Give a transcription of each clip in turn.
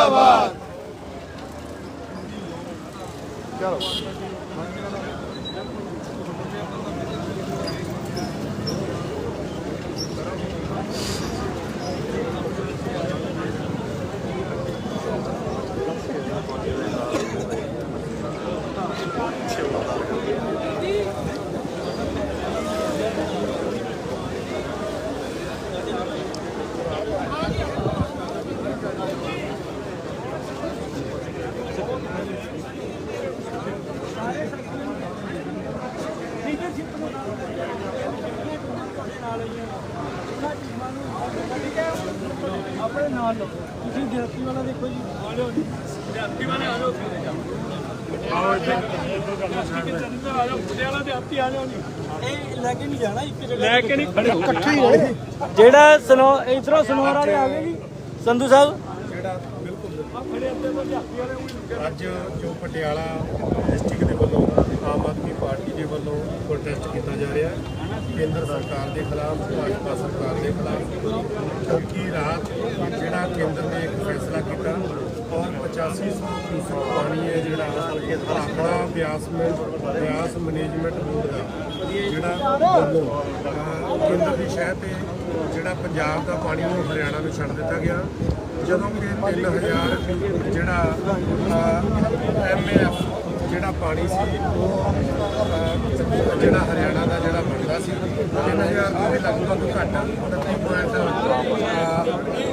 Come on. ਨਾਲ ਲਓ। ਤੁਸੀਂ ਦਿਹਾਤੀ ਵਾਲਾ ਦੇਖੋ ਜੀ। ਆ ਲਿਓ ਜੀ ਦਿਹਾਤੀ ਵਾਲੇ ਆ ਜਾਓ ਆਓ ਇੱਧਰ ਆ ਜਾਓ ਬੁੱਢੇ ਵਾਲਾ ਦਿਹਾਤੀ ਆ ਜਾਓ ਜੀ। ਇਹ ਲੈ ਕੇ ਨਹੀਂ ਜਾਣਾ ਇੱਕ ਜਗ੍ਹਾ ਲੈ ਕੇ ਨਹੀਂ ਖੜੇ। ਇਕੱਠੇ ਹੀ ਹੋਣੇ ਜਿਹੜਾ ਸਨੋ ਇਧਰੋਂ ਸਨੋਰ ਵਾਲੇ ਆ ਗਏ ਜੀ ਸੰਧੂ ਸਾਹਿਬ। ਅੱਜ ਜੋ ਪਟਿਆਲਾ ਡਿਸਟ੍ਰਿਕਟ ਦੇ ਵੱਲੋਂ ਆਮ ਆਦਮੀ ਪਾਰਟੀ ਦੇ ਵੱਲੋਂ ਪ੍ਰੋਟੈਸਟ ਕੀਤਾ ਜਾ ਰਿਹਾ ਹੈ। ਕੇਂਦਰ ਸਰਕਾਰ ਦੇ ਖਿਲਾਫ, ਭਾਜਪਾ ਸਰਕਾਰ ਦੇ ਖਿਲਾਫ। ਕਿਉਂਕਿ ਰਾਤ ਜਿਹੜਾ ਕੇਂਦਰ ਨੇ ਇੱਕ ਫੈਸਲਾ ਕੀਤਾ, ਔਰ 8500 ਫੀਸਦ ਪਾਣੀ ਹੈ ਜਿਹੜਾ ਆਪਣਾ ਬਿਆਸ ਮੈਂ, ਬਿਆਸ ਮੈਨੇਜਮੈਂਟ ਬੋਰਡ ਦਾ, ਜਿਹੜਾ ਕੇਂਦਰ ਦੀ ਸ਼ਹਿ ਤੇ ਜਿਹੜਾ ਪੰਜਾਬ ਦਾ ਪਾਣੀ ਨੂੰ ਹਰਿਆਣਾ ਨੂੰ ਛੱਡ ਦਿੱਤਾ ਗਿਆ। ਜਦੋਂ ਕਿ 3000 ਜਿਹੜਾ ਐਮਏਐਫ ਜਿਹੜਾ ਪਾਣੀ ਸੀ ਉਹ ਜਿਹੜਾ ਹਰਿਆਣਾ ਦਾ ਜਿਹੜਾ ਬਣਦਾ ਸੀ 3000 ਤੋਂ ਲਗਭਗ ਘੱਟ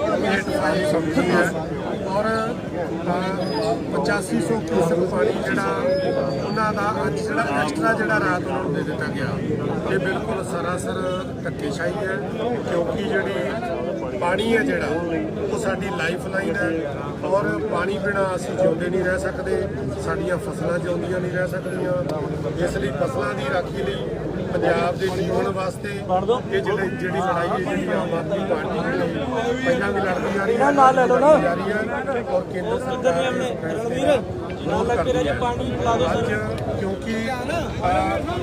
29.85 ਸਮਥਿੰਗ ਹੈ। ਔਰ ਅਹ, 8500 ਕਿਊਸਕ ਪਾਣੀ ਜਿਹੜਾ ਉਹਨਾਂ ਦਾ ਅੱਜ ਜਿਹੜਾ ਐਕਸਟਰਾ ਜਿਹੜਾ ਰਾਤ ਉਹਨਾਂ ਨੂੰ ਦੇ ਦਿੱਤਾ ਗਿਆ ਇਹ ਬਿਲਕੁਲ ਸਰਾਸਰ ਧੱਕੇਸ਼ਾਹੀ ਹੈ ਕਿਉਂਕਿ ਜਿਹੜੀ ਪਾਣੀ ਹੈ ਜਿਹੜਾ ਉਹ ਸਾਡੀ ਲਾਈਫ ਲਾਈਨ ਹੈ ਔਰ ਪਾਣੀ ਬਿਨਾ ਅਸੀਂ ਜਿਉਂਦੇ ਨਹੀਂ ਰਹਿ ਸਕਦੇ ਸਾਡੀਆਂ ਫਸਲਾਂ ਜਿਉਂਦੀਆਂ ਨਹੀਂ ਰਹਿ ਸਕਦੀਆਂ। ਇਸ ਲਈ ਫਸਲਾਂ ਦੀ ਰਾਖੀ ਲਈ ਪੰਜਾਬ ਦੇ ਜੀਵਨ ਵਾਸਤੇ ਇਹ ਜਿਹੜੇ ਜਿਹੜੀ ਲੜਾਈ ਹੈ ਜਿਹੜੀ ਆਮ ਆਦਮੀ ਪਾਰਟੀ ਜਿਹੜੀ ਪਹਿਲਾਂ ਵੀ ਲੜਦੀ ਆ ਰਹੀ ਹੈ ਨਾਲ ਲੈ ਲਓ ਨਾ। ਔਰ ਕੇਂਦਰ ਸਰਕਾਰ ਦੇ ਫੈਸਲੇ ਕਿਉਂਕਿ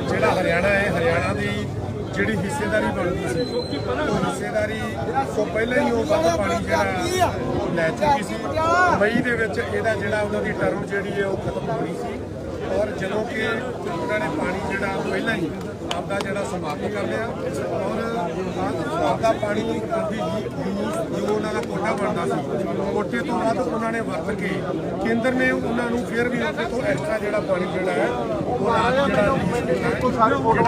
ਜਿਹੜਾ ਹਰਿਆਣਾ ਹੈ ਹਰਿਆਣਾ ਦੀ ਜਿਹੜੀ ਹਿੱਸੇਦਾਰੀ ਬਣਦੀ ਸੀ ਉਹ ਹਿੱਸੇਦਾਰੀ ਤੋਂ ਪਹਿਲਾਂ ਹੀ ਉਹ ਵੱਧ ਪਾਣੀ ਜਿਹੜਾ ਲੈ ਚੁੱਕੀ ਸੀ। ਮਈ ਦੇ ਵਿੱਚ ਇਹਦਾ ਜਿਹੜਾ ਉਹਨਾਂ ਦੀ ਟਰਮ ਜਿਹੜੀ ਹੈ ਉਹ ਖਤਮ ਹੋਣੀ ਸੀ। ਔਰ ਜਦੋਂ ਕਿ ਉਹਨਾਂ ਨੇ ਪਾਣੀ ਜਿਹੜਾ ਪਹਿਲਾਂ ਹੀ ਆਪਦਾ ਜਿਹੜਾ ਸਮਾਪਤ ਕਰ ਲਿਆ ਔਰ ਆਪਦਾ ਪਾਣੀ ਦੀ ਜੋ ਉਹਨਾਂ ਦਾ ਕੋਟਾ ਬਣਦਾ ਸੀ ਕੋਟੇ ਤੋਂ ਬਾਅਦ ਉਹਨਾਂ ਨੇ ਵਰਤ ਕੇ ਕੇਂਦਰ ਨੇ ਉਹਨਾਂ ਨੂੰ ਫਿਰ ਵੀ ਉੱਥੇ ਤੋਂ ਐਕਸਟਰਾ ਜਿਹੜਾ ਪਾਣੀ ਜਿਹੜਾ ਹੈ ਉਹ ਰਾਜ ਜਿਹੜਾ release ਕੀਤਾ ਹੈ। ਜਿਹੜਾ ਕਿ ਬਹੁਤ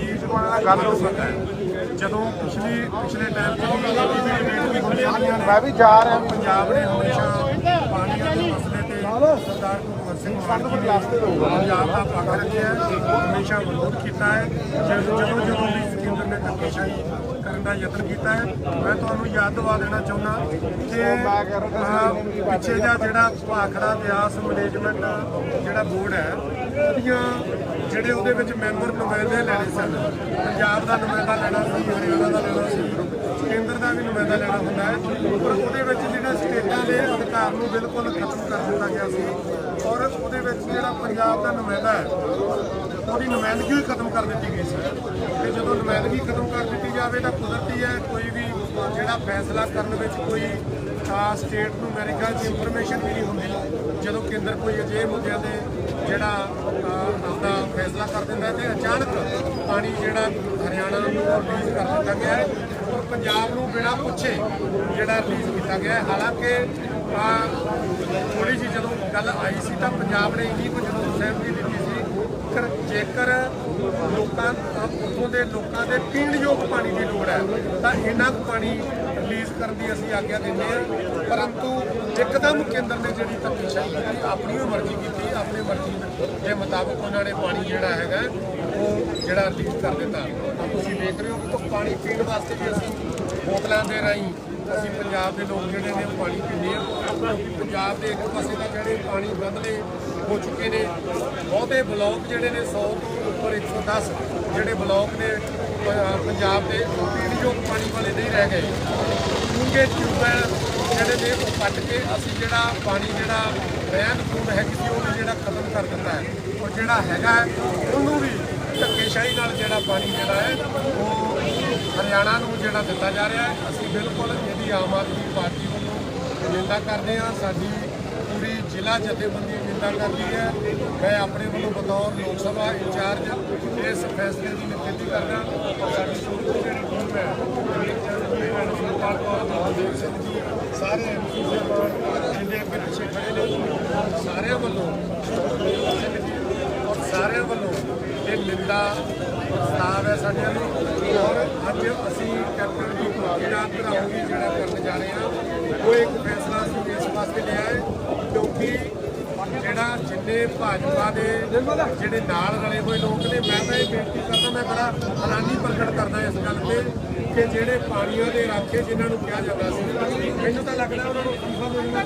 ਹੀ ਗੱਲ ਹੋ ਸਕਦਾ ਹੈ। ਜਦੋਂ ਪਿਛਲੀ ਪਿਛਲੇ ਟਾਈਮ ਮੈਂ ਵੀ ਜਾ ਰਿਹਾ ਪੰਜਾਬ ਨੇ ਹਮੇਸ਼ਾ ਪਾਣੀਆਂ ਦੇ ਮਸਲੇ ਤੇ ਸਰਦਾਰ ਪੰਜਾਬ ਦਾ ਪੱਖ ਰੱਖਿਆ ਹਮੇਸ਼ਾ ਵਿਰੋਧ ਕੀਤਾ ਹੈ। ਜਦੋਂ ਜਦੋਂ ਜਦੋਂ ਵੀ ਕੇਂਦਰ ਨੇ ਧੱਕੇਸ਼ਾਹੀ ਕਰਨ ਦਾ ਯਤਨ ਕੀਤਾ ਹੈ ਮੈਂ ਤੁਹਾਨੂੰ ਯਾਦ ਦਿਵਾ ਦੇਣਾ ਚਾਹੁੰਦਾ ਕਿ ਪਿੱਛੇ ਜਿਹਾ ਜਿਹੜਾ ਭਾਖੜਾ ਬਿਆਸ ਮੈਨੇਜਮੈਂਟ ਜਿਹੜਾ ਬੋਰਡ ਹੈ ਉਹਦੀਆਂ ਜਿਹੜੇ ਉਹਦੇ ਵਿੱਚ ਮੈਂਬਰ ਨੁਮਾਇੰਦੇ ਲੈਣੇ ਸਨ ਪੰਜਾਬ ਦਾ ਨੁਮਾਇੰਦਾ ਲੈਣਾ ਸੀ ਹਰਿਆਣਾ ਦਾ ਦਾ ਵੀ ਨੁਮਾਇੰਦਾ ਲੈਣਾ ਹੁੰਦਾ ਹੈ ਪਰ ਉਹਦੇ ਵਿੱਚ ਜਿਹੜਾ ਸਟੇਟਾਂ ਦੇ ਅਧਿਕਾਰ ਨੂੰ ਬਿਲਕੁਲ ਖਤਮ ਕਰ ਦਿੱਤਾ ਗਿਆ ਸੀ ਔਰ ਉਹਦੇ ਵਿੱਚ ਜਿਹੜਾ ਪੰਜਾਬ ਦਾ ਨੁਮਾਇੰਦਾ ਹੈ ਉਹਦੀ ਨੁਮਾਇੰਦਗੀ ਹੀ ਖਤਮ ਕਰ ਦਿੱਤੀ ਗਈ ਸੀ। ਤੇ ਜਦੋਂ ਨੁਮਾਇੰਦਗੀ ਖਤਮ ਕਰ ਦਿੱਤੀ ਜਾਵੇ ਤਾਂ ਕੁਦਰਤੀ ਹੈ ਕੋਈ ਵੀ ਜਿਹੜਾ ਫੈਸਲਾ ਕਰਨ ਵਿੱਚ ਕੋਈ ਸਟੇਟ ਨੂੰ ਮੇਰੇ ਖਿਆਲ 'ਚ ਇਨਫੋਰਮੇਸ਼ਨ ਵੀ ਨਹੀਂ ਹੁੰਦੀ ਜਦੋਂ ਕੇਂਦਰ ਕੋਈ ਅਜਿਹੇ ਮੁੱਦਿਆਂ ਤੇ ਜਿਹੜਾ ਅਹ, ਆਪਦਾ ਫੈਸਲਾ ਕਰ ਦਿੰਦਾ ਹੈ ਤੇ ਅਚਾਨਕ ਪਾਣੀ ਜਿਹੜਾ ਹਰਿਆਣਾ ਨੂੰ ਰਿਲੀਜ਼ ਕਰ ਦਿੱਤਾ ਗਿਆ ਹੈ ਪੰਜਾਬ ਨੂੰ ਬਿਨਾਂ ਪੁੱਛੇ ਜਿਹੜਾ ਰਿਲੀਜ਼ ਕੀਤਾ ਗਿਆ ਹਾਲਾਂਕਿ ਅਹ, ਥੋੜੀ ਜਿਹੀ ਜਦੋਂ ਗੱਲ ਆਈ ਸੀ ਤਾਂ ਪੰਜਾਬ ਨੇ ਇੰਨੀ ਕੁਝ ਸਹਿਮਤੀ ਦਿੱਤੀ ਸੀ। ਕਰ ਜੇਕਰ ਲੋਕਾਂ ਉੱਥੋਂ ਦੇ ਲੋਕਾਂ ਦੇ ਪੀਣਯੋਗ ਪਾਣੀ ਦੀ ਲੋੜ ਹੈ ਤਾਂ ਇੰਨਾ ਕੁ ਪਾਣੀ ਰਿਲੀਜ਼ ਕਰਨ ਦੀ ਅਸੀਂ ਆਗਿਆ ਦਿੰਦੇ ਹਾਂ। ਪਰੰਤੂ ਇੱਕਦਮ ਕੇਂਦਰ ਨੇ ਜਿਹੜੀ ਧੱਕੇਸ਼ਾਹੀ ਕੀਤੀ, ਆਪਣੀ ਓ ਮਰਜ਼ੀ ਕੀਤੀ, ਆਪਣੀ ਮਰਜ਼ੀ ਦੇ ਮੁਤਾਬਕ ਉਹਨਾਂ ਨੇ ਪਾਣੀ ਜਿਹੜਾ ਹੈਗਾ, ਉਹ ਜਿਹੜਾ ਰਿਲੀਜ਼ ਕਰ ਦਿੱਤਾ। ਤਾਂ ਤੁਸੀਂ ਦੇਖ ਰਹੇ ਹੋ ਕਿ ਪਾਣੀ ਪੀਣ ਵਾਸਤੇ ਵੀ ਅਸੀਂ ਬੋਤਲਾਂ ਦੇ ਰਾਹੀਂ ਅਸੀਂ ਪੰਜਾਬ ਦੇ ਲੋਕ ਜਿਹੜੇ ਨੇ ਉਹ ਪਾਣੀ ਪੀਂਦੇ ਆ। ਪੰਜਾਬ ਦੇ ਇੱਕ ਪਾਸੇ ਤਾਂ ਜਿਹੜੇ ਪਾਣੀ ਵਧਲੇ ਹੋ ਚੁੱਕੇ ਨੇ। ਬਹੁਤੇ ਬਲਾਕ ਜਿਹੜੇ ਨੇ 100 ਤੋਂ ਉੱਪਰ 110 ਜਿਹੜੇ ਬਲਾਕ ਨੇ ਪੰਜਾਬ ਦੇ ਉਹ ਪੀਣਯੋਗ ਪਾਣੀ ਵਾਲੇ ਨਹੀਂ ਰਹਿ ਗਏ। ਡੂੰਘੇ ਟਿਊਬਵੈਲ ਜਿਹੜੇ ਨੇ ਉਹ ਕੱਟ ਕੇ ਅਸੀਂ ਜਿਹੜਾ ਪਾਣੀ ਜਿਹੜਾ ਰਹਿੰਦ ਖੂੰਹਦ ਹੈਗੀ ਸੀ ਉਹ ਵੀ ਜਿਹੜਾ ਖਤਮ ਕਰ ਦਿੱਤਾ ਹੈ ਔਰ ਜਿਹੜਾ ਹੈਗਾ ਹੈ, ਉਹਨੂੰ ਵੀ ਧੱਕੇਸ਼ਾਹੀ ਨਾਲ ਜਿਹੜਾ ਪਾਣੀ ਜਿਹੜਾ ਹੈ ਉਹ ਹਰਿਆਣਾ ਨੂੰ ਜਿਹੜਾ ਦਿੱਤਾ ਜਾ ਰਿਹਾ ਹੈ। ਅਸੀਂ ਬਿਲਕੁਲ ਇਹਦੀ ਆਮ ਆਦਮੀ ਪਾਰਟੀ ਵੱਲੋਂ ਨਿੰਦਾ ਕਰਦੇ ਹਾਂ। ਸਾਡੀ ਜ਼ਿਲ੍ਹਾ ਜਥੇਬੰਦੀ ਨਿੰਦਾ ਕਰਦੀ ਹੈ, ਮੈਂ ਆਪਣੇ ਵੱਲੋਂ ਬਤੌਰ ਲੋਕ ਸਭਾ ਇੰਚਾਰਜ ਇਸ ਫੈਸਲੇ ਦੀ ਨਿਖੇਧੀ ਕਰਦਾ ਔਰ ਸਾਡੀ ਸਮੂਹ ਜਿਹੜੀ ਟੀਮ ਹੈ ਵੀਰ ਚੰਦ ਕੌਰ ਮਹਾਦੇਵ ਸਿੰਘ ਜੀ, ਸਾਰੇ ਐਮਪੀ ਸਾਹਿਬਾਨ ਜਿੰਨੇ ਅੱਗੇ ਪਿੱਛੇ ਖੜੇ ਨੇ। ਸਾਰਿਆਂ ਵੱਲੋਂ ਔਰ ਸਾਰਿਆਂ ਵੱਲੋਂ ਇਹ ਨਿੰਦਾ, ਪ੍ਰਸਤਾਵ ਹੈ ਸਾਡੇ ਨੂੰ ਔਰ ਅੱਜ ਅਸੀਂ ਕੈਪਟਨ ਦੀ ਜਿਹੜਾ ਧਰਾਉਂਗੀ ਜਿਹੜਾ ਕਰਨ ਜਾ ਰਹੇ ਹਾਂ ਉਹ ਇੱਕ ਫੈਸਲਾ ਅਸੀਂ ਇਸ ਵਾਸਤੇ ਲਿਆ ਹੈ ਕਿਉਂਕਿ ਜਿਹੜਾ ਭਾਜਪਾ ਦੇ ਜਿਹੜੇ ਨਾਲ ਰਲੇ ਹੋਏ ਲੋਕ ਨੇ, ਮੈਂ ਤਾਂ ਇਹ ਬੇਨਤੀ ਕਰਦਾ, ਮੈਂ ਬੜਾ ਹੈਰਾਨੀ ਪ੍ਰਗਟ ਕਰਦਾ ਇਸ ਗੱਲ ਤੇ ਕਿ ਜਿਹੜੇ ਪਾਣੀਆਂ ਦੇ ਰਾਖੇ ਜਿਨ੍ਹਾਂ ਨੂੰ ਕਿਹਾ ਜਾਂਦਾ ਸੀ, ਮੈਨੂੰ ਤਾਂ ਲੱਗਦਾ ਉਹਨਾਂ ਨੂੰ ਅਸਤੀਫਾ ਮਿਲਣਾ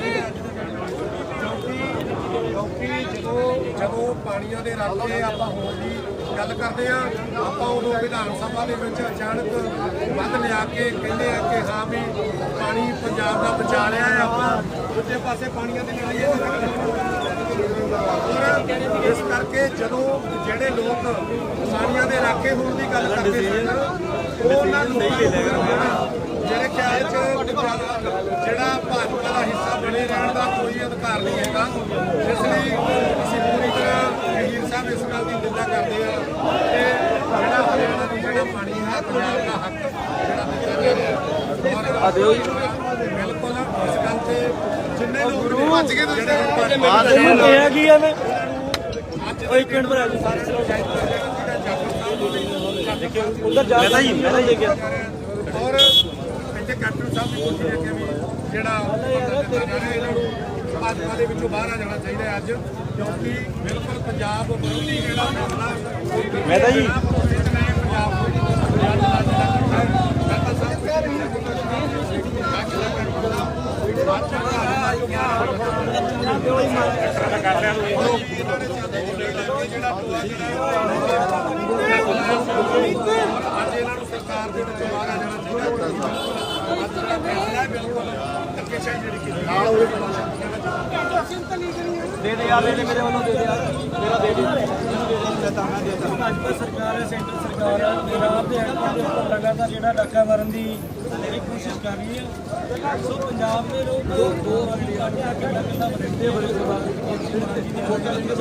ਕਿਉਂਕਿ ਜਦੋਂ ਜਦੋਂ ਪਾਣੀਆਂ ਦੇ ਰਾਖੇ ਆਪਾਂ ਹੋਣ ਦੀ ਗੱਲ ਕਰਦੇ ਆ ਆਪਾਂ ਉਦੋਂ ਵਿਧਾਨ ਸਭਾ ਦੇ ਵਿੱਚ ਅਚਾਨਕ ਵੱਧ ਲਿਆ ਕੇ ਕਹਿੰਦੇ ਆ ਕਿ ਹਾਂ ਵੀ ਪਾਣੀ ਪੰਜਾਬ ਦਾ ਬਚਾ ਲਿਆ ਆਪਾਂ, ਦੂਜੇ ਪਾਸੇ ਪਾਣੀਆਂ ਦੀ ਲੜਾਈ ਔਰ ਇਸ ਕਰਕੇ ਜਦੋਂ ਜਿਹੜੇ ਲੋਕ ਪਾਣੀਆਂ ਦੇ ਰਾਖੇ ਹੋਣ ਦੀ ਗੱਲ ਕਰਦੇ ਸਨ ਉਹ ਉਹਨਾਂ ਨੂੰ ਜਿਹੜੇ ਖਿਆਲ ਚ ਜਿਹੜਾ ਭਾਜਪਾ ਦਾ ਹਿੱਸਾ ਬਣੇ ਰਹਿਣ ਦਾ ਕੋਈ ਅਧਿਕਾਰ ਨਹੀਂ ਹੈਗਾ ਇਸ ਲਈ ਅਸੀਂ ਪੂਰੀ ਤਰ੍ਹਾਂ ਵੀਰ ਸਾਹਿਬ ਇਸ ਗੱਲ ਦੀ ਨਿੰਦਾ ਕਰਦੇ ਆ ਕਿ ਜਿਹੜਾ ਹਰਿਆਣਾ ਦੀ ਜਿਹੜਾ ਪਾਣੀ ਹੈ ਪੰਜਾਬ ਦਾ ਹੱਕ ਜਿਹੜਾ ਦਿੱਤਾ ਬਿਲਕੁਲ ਇਸ ਗੱਲ ਤੇ ਜਿੰਨੇ ਲੋਕ ਨੇ ਬਚ ਗਏ ਤੁਸੀਂ ਕਿਹਾ ਕੀ ਆ ਮੈਂ? ਉਹ ਇੱਕ ਮਿੰਟ ਆ ਜੀ ਉਧਰ ਜਾ ਮੈਂ ਜੀ ਮੈਂ ਜੀ ਗਿਆ ਔਰ ਇੱਥੇ ਕੈਪਟਨ ਸਾਹਿਬ ਦੀ ਕੋਸ਼ਿਸ਼ ਹੈ ਕਿ ਵੀ ਜਿਹੜਾ ਇਹਨਾਂ ਨੂੰ ਭਾਜਪਾ ਦੇ ਵਿੱਚੋਂ ਬਾਹਰ ਆ ਜਾਣਾ ਚਾਹੀਦਾ ਹੈ ਅੱਜ ਕਿਉਂਕਿ ਬਿਲਕੁਲ ਪੰਜਾਬ ਵਿਰੋਧੀ ਜਿਹੜਾ ਫੈਸਲਾ ਮੈਂ ਤਾਂ ਜੀ- ਪੰਜਾਬ ਨੂੰ ਪੰਜਾਬ ਦਾ ਜਿਹੜਾ ਕਰਦਾ ਹੈ ਮੈਂ ਤਾਂ ਸਾਹਿਬ ਕਹਿ ਰਹੀ ਅੱਜ ਇਹਨਾਂ ਨੂੰ ਸਰਕਾਰ ਦੇ ਵਿੱਚੋਂ ਬਾਹਰ ਆ ਜਾਣਾ ਚਾਹੀਦਾ ਅੱਜ ਦਾ ਫੈਸਲਾ ਹੈ ਬਿਲਕੁਲ ਧੱਕੇਸ਼ਾਹੀ ਜਿਹੜੀ ਕੀਤੀ ਨਾਲ ਉਹਦੇ ਦੇ ਦੇ ਯਾਰ ਦੇ ਦੇ ਮੇਰੇ ਵੱਲੋਂ ਦੇ ਦੇ ਯਾਰ ਮੇਰਾ ਦੇ ਦੇ। ਭਾਜਪਾ ਸਰਕਾਰ ਹੈ ਸੈਂਟਰ ਸਰਕਾਰ ਹੈ ਪੰਜਾਬ ਦੇ ਐਕਟਾਂ ਦੇ ਉੱਪਰ ਲਗਾਤਾਰ ਜਿਹੜਾ ਡਾਕਾ ਮਾਰਨ ਦੀ ਜਿਹੜੀ ਕੋਸ਼ਿਸ਼ ਕਰ ਰਹੀ ਹੈ ਸੋ ਪੰਜਾਬ ਦੇ ਲੋਕ ਦੋ ਦੋ ਵਾਰੀ ਕਾਟਿਆ ਕਿੰਨਾ ਕਿੰਨਾ ਬਰੰਦੇ ਹੋਏ ਤੋਂ ਬਾਅਦ ਦੀ ਹੋਟਲ ਜਿਹੜਾ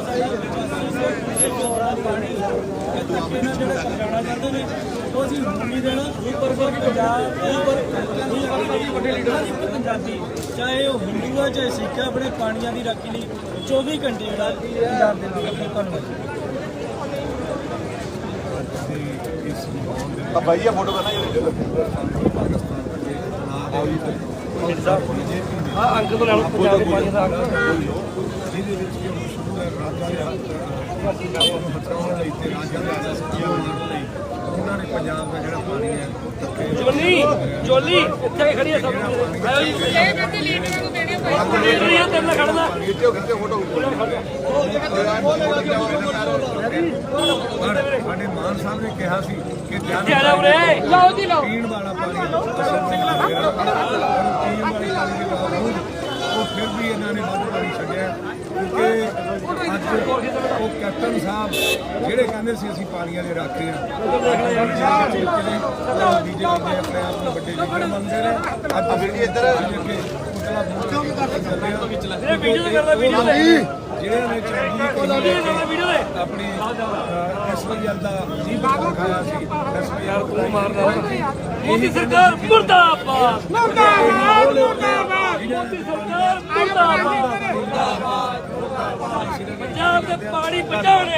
ਸਾਡਾ ਪਾਣੀ ਧੱਕੇ ਨਾਲ ਜਿਹੜਾ ਪਹੁੰਚਾਉਣਾ ਚਾਹੁੰਦੇ ਨੇ ਉਹ ਅਸੀਂ ਨਹੀਂ ਦੇਣਾ ਉੱਪਰ ਉੱਪਰ ਪੰਜਾਬ ਉੱਪਰ ਵੱਡੇ ਲੀਡਰ ਇੱਕ ਪੰਜਾਬੀ ਚਾਹੇ ਉਹ ਹਿੰਦੂ ਆ ਚਾਹੇ ਸਿੱਖ ਆ ਆਪਣੇ ਪਾਣੀਆਂ ਦੀ ਰਾਖੀ ਲਈ 24 ਘੰਟੇ ਜਿਹੜਾ ਪੰਜਾਬ ਦੇ ਆਪਣੇ ਧੰਨਵਾਦ ਆ ਭਾਈ ਇਹ ਫੋਟੋ ਕਰਨਾ ਜਿਹੜੇ ਆ ਅੰਕ ਤੋਂ ਲੈ ਲਓ ਪੰਜਾਬ ਦੇ ਪਾਣੀ ਦਾ ਅੰਕ ਜਿਹਦੇ ਵਿੱਚ ਹੈ ਨੂੰ ਹਟਾਉਣ ਲਈ ਤੇ ਰਾਜਾ ਦਾ ਸੱਚਿਆ ਮਾਰਨ ਲਈ ਉਹਨਾਂ ਨੇ ਪੰਜਾਬ ਦਾ ਜਿਹੜਾ ਪਾਣੀ ਹੈ ਜੋਲੀ ਜੋਲੀ ਇੱਥੇ ਖੜੀ ਹੈ ਸਭ। ਆਇਓ ਜੀ ਇਹ ਕਹਿੰਦੇ ਲੀਡਰਾਂ ਨੂੰ ਦੇਣੇ ਪਏ ਲੀਡਰ ਤੇ ਮੈਂ ਖੜਨਾ ਖਿੱਚੋ ਖਿੱਚੋ ਫੋਟੋ ਸਾਡੇ ਮਾਨ ਸਾਹਿਬ ਨੇ ਕਿਹਾ ਸੀ ਕਿ ਜਦ ਆ ਜਾ ਉਰੇ। ਲਓ ਜੀ ਲਓ ਪੀਣ ਵਾਲਾ ਪਾਣੀ ਪੀਣ ਵਾਲੇ ਪਾਣੀ ਉਹ ਫਿਰ ਵੀ ਇਹਨਾਂ ਨੇ ਵੱਧ ਪਾਣੀ ਛੱਡਿਆ। ਕਿਉਂਕਿ ਅੱਜ ਉਹ ਕੈਪਟਨ ਸਾਹਿਬ ਜਿਹੜੇ ਕਹਿੰਦੇ ਸੀ ਅਸੀਂ ਪਾਣੀਆਂ ਦੇ ਰਾਖੇ ਆ ਬੀਜੇ ਕਰਦੇ ਆਪਣੇ ਆਪ ਨੂੰ ਵੱਡੇ ਲੀਡਰ ਮੰਨਦੇ ਨੇ। ਅੱਜ ਵੀਡੀਓ ਇੱਧਰ ਕਰਦੇ ਵੀਡੀਓ ਕਰਦਾ ਵੀਡੀਓ ਤੇ ਜਿਹੜੇ ਨੇ ਚੰਗੀ ਆਪਣੀ ਐਸਪੀਐਲ ਦਾ ਜੀ ਬਾਗ ਖਾਇਆ ਸੀ ਐਸਪੀਐਲ ਤੂੰ ਮਾਰਦਾ ਮੋਦੀ ਸਰਕਾਰ ਮੁਰਦਾਬਾਦ। ਮੁਰਦਾਬਾਦ ਮੁਰਦਾਬਾਦ। ਮੋਦੀ ਸਰਕਾਰ ਮੁਰਦਾਬਾਦ। ਪੰਜਾਬ ਦੇ ਪਾਣੀ ਬਚਾਉਣੇ ਪੰਜਾਬ ਦੇ ਪਾਣੀ ਬਚਾਉਣੇ